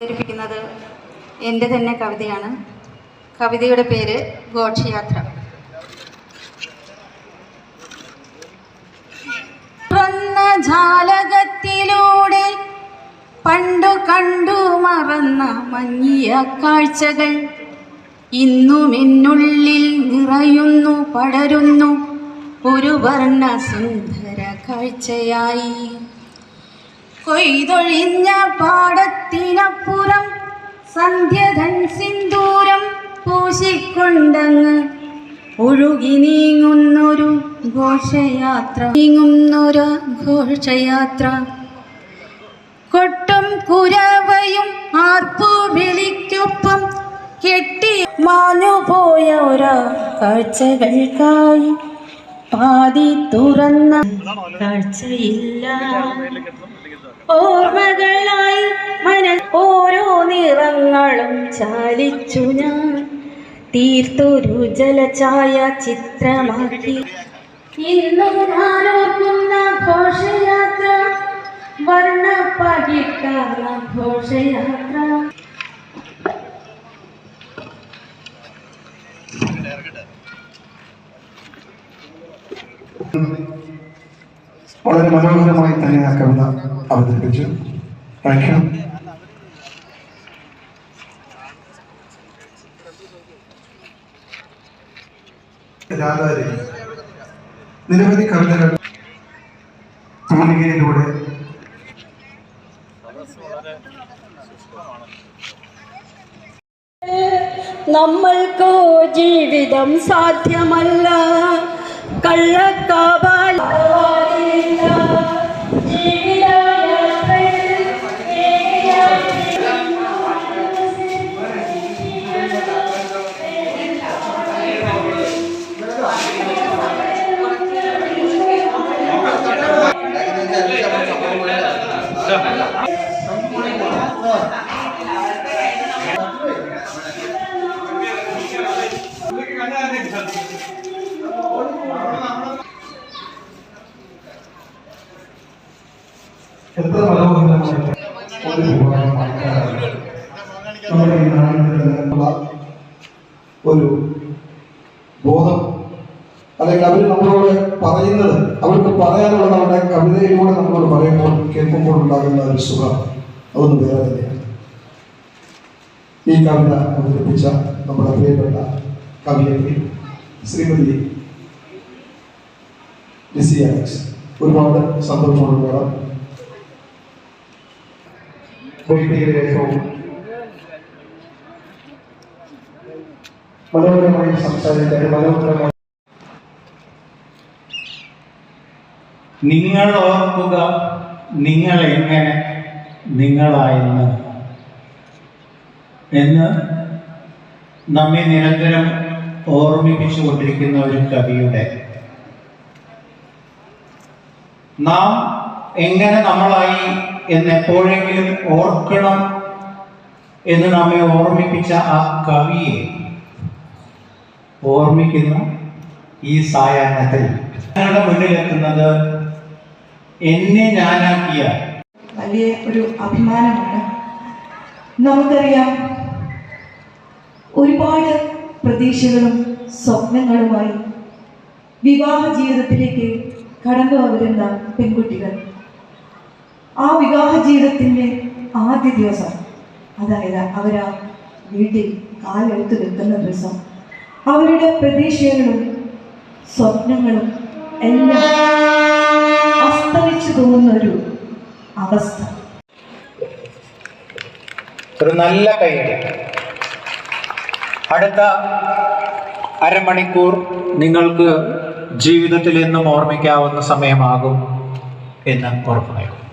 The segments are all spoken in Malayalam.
അവതരിപ്പിക്കുന്നത് എന്റെ തന്നെ കവിതയാണ്. കവിതയുടെ പേര് ഘോഷയാത്ര. ജാലകത്തിലൂടെ പണ്ടു കണ്ടു മറന്ന മങ്ങിയ കാഴ്ചകൾ ഇന്നും എന്നുള്ളിൽ നിറയുന്നു പടരുന്നു. ഒരു വർണ സുന്ദര കാഴ്ചയായി. കൊയ്തൊഴിഞ്ഞ പാടത്തിനപ്പുറം സന്ധ്യതൻ സിന്ദൂരം പൂശിക്കൊണ്ടങ്ങ് ഒഴുകി നീങ്ങുന്നൊരു ഘോഷയാത്ര. നീങ്ങുന്നൊരു ഘോഷയാത്ര. കൊട്ടും കുരവയും ആർപ്പു വിളിക്കൊപ്പം കെട്ടി മാഞ്ഞുപോയ ഒരാ കാഴ്ചകൾക്കായി പാതി തുറന്ന കാഴ്ചയില്ല. ഓർമ്മകളായി മന ഓരോ നിറങ്ങളും ചാലിച്ചു ഞാൻ. തീർത്തൊരു ജലചായ ചിത്രമാക്കി. ഇന്നും ഘോഷയാത്ര വർണ പകിട്ടാർന്ന ഘോഷയാത്ര വളരെ മനോഹരമായി തന്നെ ആ കവിത അവതരിപ്പിച്ചു. നിരവധി കവിതകൾ തൂലികയിലൂടെ നമ്മൾക്കോ ജീവിതം സാധ്യമല്ല. കള്ളക്കാവാൽ ഒരു ബോധം. അല്ലെങ്കിൽ അവർ നമ്മളോട് പറയുന്നത് അവർക്ക് പറയാനുള്ളത് അവരുടെ കവിതയിലൂടെ നമ്മളോട് പറയുമ്പോൾ കേൾക്കുമ്പോൾ ഉണ്ടാകുന്ന ഒരു സുഖം. അതൊന്നും വേറെ തന്നെയാണ്. ഈ കവിത അവതരിപ്പിച്ച നമ്മുടെ പ്രിയപ്പെട്ട കവിയത്രി ശ്രീമതി ലിസി ഒരുപാട് സന്തോഷമുള്ള ഏറ്റവും മനോഹരമായി സംസാരിക്കാൻ മനോഹരമായി. നിങ്ങൾ ഓർക്കുക നിങ്ങൾ എങ്ങനെ നിങ്ങളായെന്ന്. എന്ന് നമ്മെ നിരന്തരം ഓർമ്മിപ്പിച്ചുകൊണ്ടിരിക്കുന്ന ഒരു കവിയുടെ. നാം എങ്ങനെ നമ്മളായി എന്ന് എപ്പോഴെങ്കിലും ഓർക്കണം എന്ന് നമ്മെ ഓർമ്മിപ്പിച്ച ആ കവിയെ ഓർമ്മിക്കുന്ന ഈ സായാഹ്നത്തിൽ. ഞങ്ങളുടെ മുന്നിലെത്തുന്നത് എന്നെ ഞാനാക്കിയ വലിയ ഒരു അഭിമാനമാണ്. നമുക്കറിയാം ഒരുപാട് പ്രതീക്ഷകളും സ്വപ്നങ്ങളുമായി വിവാഹ ജീവിതത്തിലേക്ക് കടന്നു വരുന്ന പെൺകുട്ടികൾ. ആ വിവാഹ ജീവിതത്തിന്റെ ആദ്യ ദിവസം അതായത് അവരാ വീട്ടിൽ കാലെടുത്ത് വെക്കുന്ന ദിവസം അവരുടെ പ്രതീക്ഷകളും സ്വപ്നങ്ങളും എല്ലാം അസ്തമിച്ചു പോകുന്ന ഒരു അവസ്ഥ. ഒരു നല്ല കൈയടി. അടുത്ത അരമണിക്കൂർ നിങ്ങൾക്ക് ജീവിതത്തിൽ എന്നും ഓർമ്മിക്കാവുന്ന സമയമാകും എന്ന് ഉറപ്പു നൽകും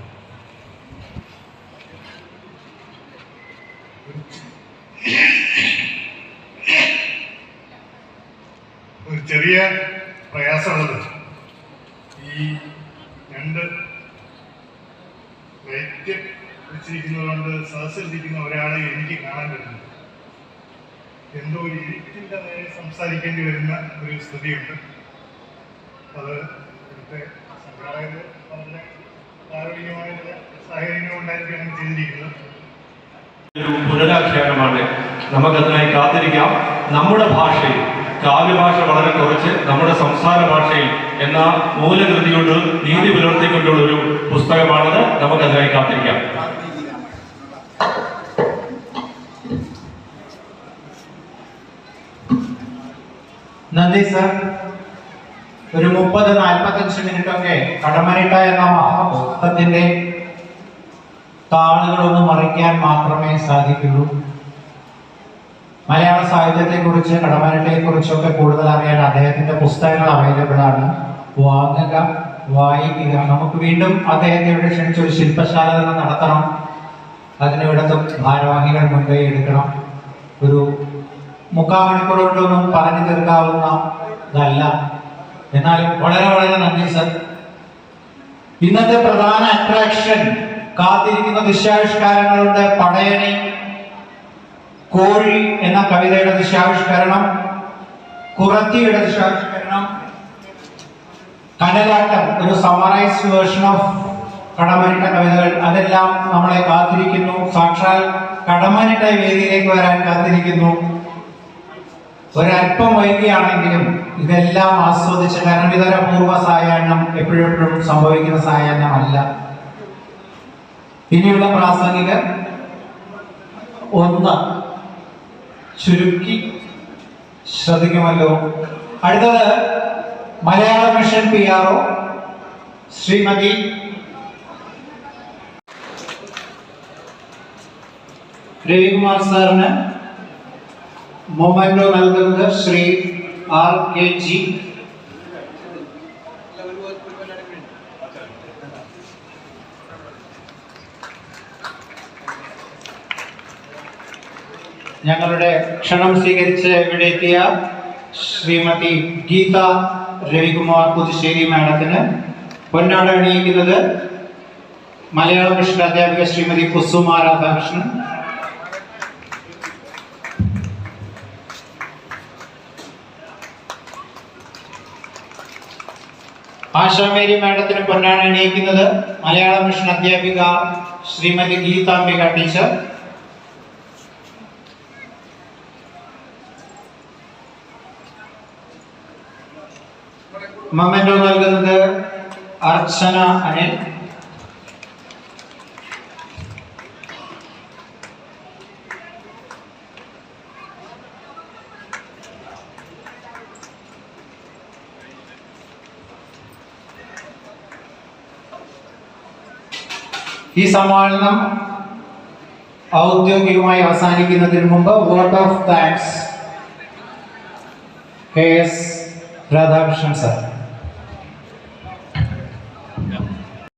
ചെറിയ പ്രയാസമുള്ളത്. ഈ രണ്ട് ലൈറ്റ് വെച്ചിരിക്കുന്നതുകൊണ്ട് സദസ്സിലിരിക്കുന്ന ഒരാളെ എനിക്ക് കാണാൻ പറ്റുന്നു. എന്തോ ഒരു നേരെ സംസാരിക്കേണ്ടി വരുന്ന ഒരു സ്ഥിതിയുണ്ട്. അത് ഇവിടുത്തെ സംഘാടകർ വളരെ കാരുണ്യമായ സാഹചര്യം കൊണ്ടായിരിക്കും ചെയ്തിരിക്കുന്നത്. ഒരു പുനരാഖ്യാനമാണ് നമുക്കതിനായി കാത്തിരിക്കാം. നമ്മുടെ ഭാഷയിൽ കാവ്യഭാഷ വളരെ കുറച്ച് നമ്മുടെ സംസാര ഭാഷയിൽ എന്ന മൂലകൃതിയോട് നീതി പുലർത്തിക്കൊണ്ടുള്ള ഒരു പുസ്തകമാണിത്. നമുക്കതിനായി കാത്തിരിക്കാം. നന്ദി സർ. ഒരു മുപ്പത് നാൽപ്പത്തഞ്ച് മിനിറ്റ് ഒക്കെ കടമനിട്ട എന്ന മഹാപുസ്തകത്തിന്റെ താളുകളൊന്നും മറിക്കാൻ മാത്രമേ സാധിക്കുള്ളൂ. മലയാള സാഹിത്യത്തെ കുറിച്ച് കടമനിട്ടയെ കുറിച്ചൊക്കെ കൂടുതൽ അറിയാൻ അദ്ദേഹത്തിന്റെ പുസ്തകങ്ങൾ അവൈലബിൾ ആണ്. വാങ്ങുക വായിക്കുക. നമുക്ക് വീണ്ടും അദ്ദേഹത്തെ ഇവിടെ ക്ഷണിച്ച് ഒരു ശില്പശാല തന്നെ നടത്തണം. അതിന് ഇവിടുത്തെ ഭാരവാഹികൾ മുൻകൈ എടുക്കണം. ഒരു മുക്കാൽ മണിക്കൂർ കൊണ്ടൊന്നും പറഞ്ഞു തീർക്കാവുന്ന ഇതല്ല. എന്നാലും വളരെ വളരെ നന്ദി സർ. ഇന്നത്തെ പ്രധാന അട്രാക്ഷൻ കാത്തിരിക്കുന്ന ദൃശ്യാവിഷ്കാരങ്ങളുടെ പടയണി കോഴി എന്ന കവിതയുടെ ദൃശ്യാവിഷ്കരണം കുറത്തിയുടെ ദൃശ്യാവിഷ്കരണം കനലാട്ടം ഒരു സമറൈസ് വേർഷൻ ഓഫ് കടമനിട്ട കവിതകൾ അതെല്ലാം നമ്മളെ കാത്തിരിക്കുന്നു. സാക്ഷാൽ കടമനിട്ട വേദിയിലേക്ക് വരാൻ കാത്തിരിക്കുന്നു. ഒരല്പം വൈകിയാണെങ്കിലും ഇതെല്ലാം ആസ്വദിച്ച് കാരണം ഇതൊരു സായാഹ്നം എപ്പോഴെപ്പോഴും സംഭവിക്കുന്ന സായാഹ്നമല്ല. ഇനിയുള്ള പ്രാസംഗികർ ഒന്ന്. ചുരുക്കി ശ്രദ്ധിക്കുമല്ലോ. അടുത്തത് Malayala mission P R O Shrimati Ravikumar സാറിന് മൊമെന്റോ നൽകുന്നത് ശ്രീ ആർ കെ ജി ഞങ്ങളുടെ ക്ഷണം സ്വീകരിച്ച് ഇവിടെ എത്തിയ ശ്രീമതി ഗീത രവികുമാർ പുതുശ്ശേരി മാഡത്തിന് പൊന്നാട അണിയിക്കുന്നത് മലയാള മിഷൻ അധ്യാപിക ശ്രീമതി കുസുമ രാധാകൃഷ്ണൻ ആശാമേരി മാഡത്തിന് പൊന്നാണ് അണിയിക്കുന്നത് മലയാള മിഷൻ അധ്യാപിക ശ്രീമതി ഗീതാംബിക ടീച്ചർ. മൊമെന്റോ നൽകുന്നത് അർച്ചന അനിൽ. ഈ സമ്മേളനം ഔദ്യോഗികമായി അവസാനിക്കുന്നതിന് മുമ്പ് vote of thanks K S Radhakrishnan sir.